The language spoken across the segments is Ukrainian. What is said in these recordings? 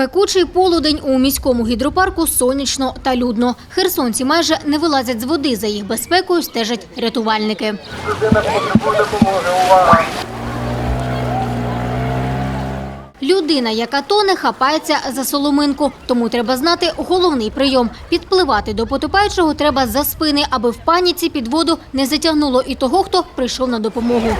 Пекучий полудень у міському гідропарку сонячно та людно. Херсонці майже не вилазять з води. За їх безпекою стежать рятувальники. Людина, яка тоне, хапається за соломинку. Тому треба знати головний прийом. Підпливати до потопаючого треба за спини, аби в паніці під воду не затягнуло і того, хто прийшов на допомогу.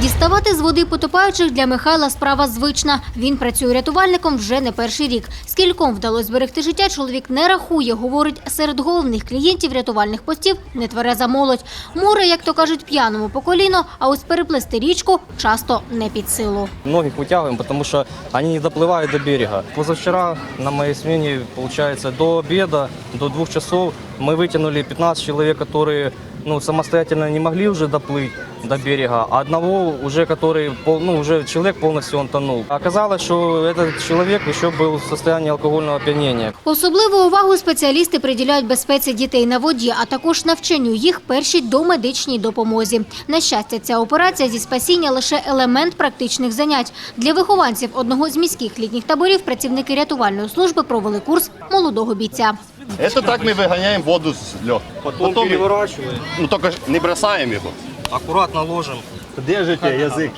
Діставати з води потопаючих для Михайла справа звична. Він працює рятувальником вже не перший рік. Скільком вдалося зберегти життя, чоловік не рахує. Говорить, серед головних клієнтів рятувальних постів нетвереза молодь. Море, як то кажуть, п'яному по коліно, а ось переплисти річку часто не під силу. Многих вытягиваем, потому что они не доплывают до берега. Позавчера на моей смене, получается, до обеда, до двух часов мы вытянули 15 человек, которые ну, самостоятельно не могли уже доплыть до берега, а одного уже, который, пол- ну, уже человек полностью он тонул. Оказалось, что этот человек еще был в состоянии алкогольного опьянения. Особливу увагу спеціалісти приділяють безпеці дітей на воді, а також навчанню їх першій домедичній допомозі. На щастя, ця операція зі спасіння лише елемент практичних занять. Для вихованців одного з міських літніх таборів працівники рятувальної служби провели курс молодого бійця. Это так мы выгоняем воду с лёг. Потом, мы- переворачиваем, ну только ж не бросаем его. аккуратно ложим. Держите язык,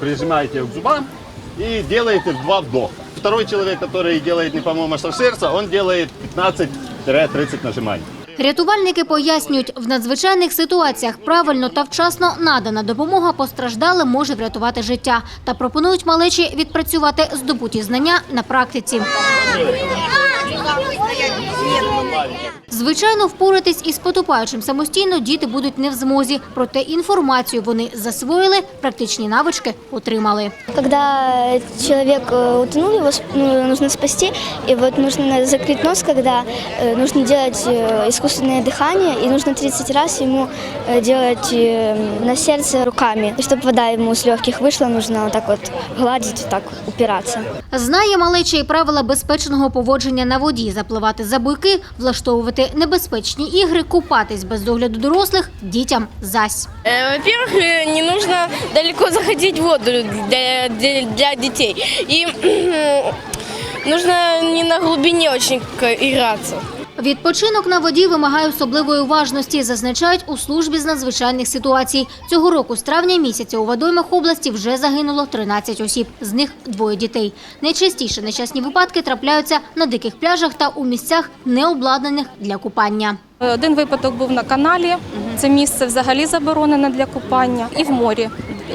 прижимаете к зубам и делаете в два вдоха. Второй человек, который делает не по-моему массаж сердца, он делает 15-30 нажиманий. Рятувальники пояснюють, в надзвичайних ситуаціях правильно та вчасно надана допомога постраждалим може врятувати життя. Та пропонують малечі відпрацювати здобуті знання на практиці. Звичайно, впоратись із потопаючим самостійно діти будуть не в змозі. Проте інформацію вони засвоїли, практичні навички отримали. Когда человек э, утонул, его сп- ну, нужно спасти, и вот нужно на- закрыть нос, когда э, нужно делать э, искусственное дыхание, и нужно 30 раз ему э, делать э, на сердце руками. И чтобы вода ему с легких вышла, нужно вот так вот гладить, вот так упираться. Знає малеча і правила безпечного поводження на воді, запливати за буйки, влаштовувати небезпечні ігри, купатись без догляду дорослих дітям зась. Э, Во-первых, э, не нужно далеко заходить в воду для, для, для детей. И нужно не на глубине очень к- играться. Відпочинок на воді вимагає особливої уважності, зазначають у службі з надзвичайних ситуацій. Цього року з травня місяця у водоймах області вже загинуло 13 осіб, з них двоє дітей. Найчастіше нещасні випадки трапляються на диких пляжах та у місцях, не обладнаних для купання. Один випадок був на каналі. Це місце взагалі заборонене для купання. І в морі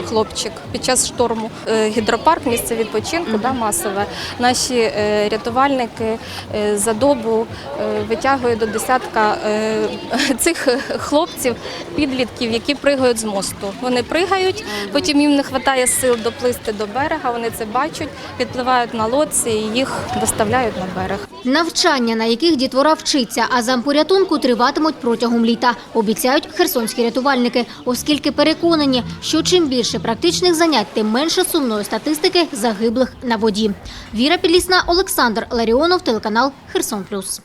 хлопчик під час шторму. Е, Гідропарк, місце відпочинку, да, масове. Наші е, рятувальники е, за добу витягують до десятка цих хлопців, підлітків, які пригають з мосту. Вони пригають, потім їм не вистачає сил доплисти до берега. Вони це бачать, підпливають на лодці і їх доставляють на берег. Навчання, на яких дітвора вчиться, а зампорятунку триватимуть протягом літа, обіцяють херсонські рятувальники, оскільки переконані, що чим більше практичних занять, тим менше сумної статистики загиблих на воді. Віра Підлісна, Олександр Ларіонов, телеканал Херсон Плюс.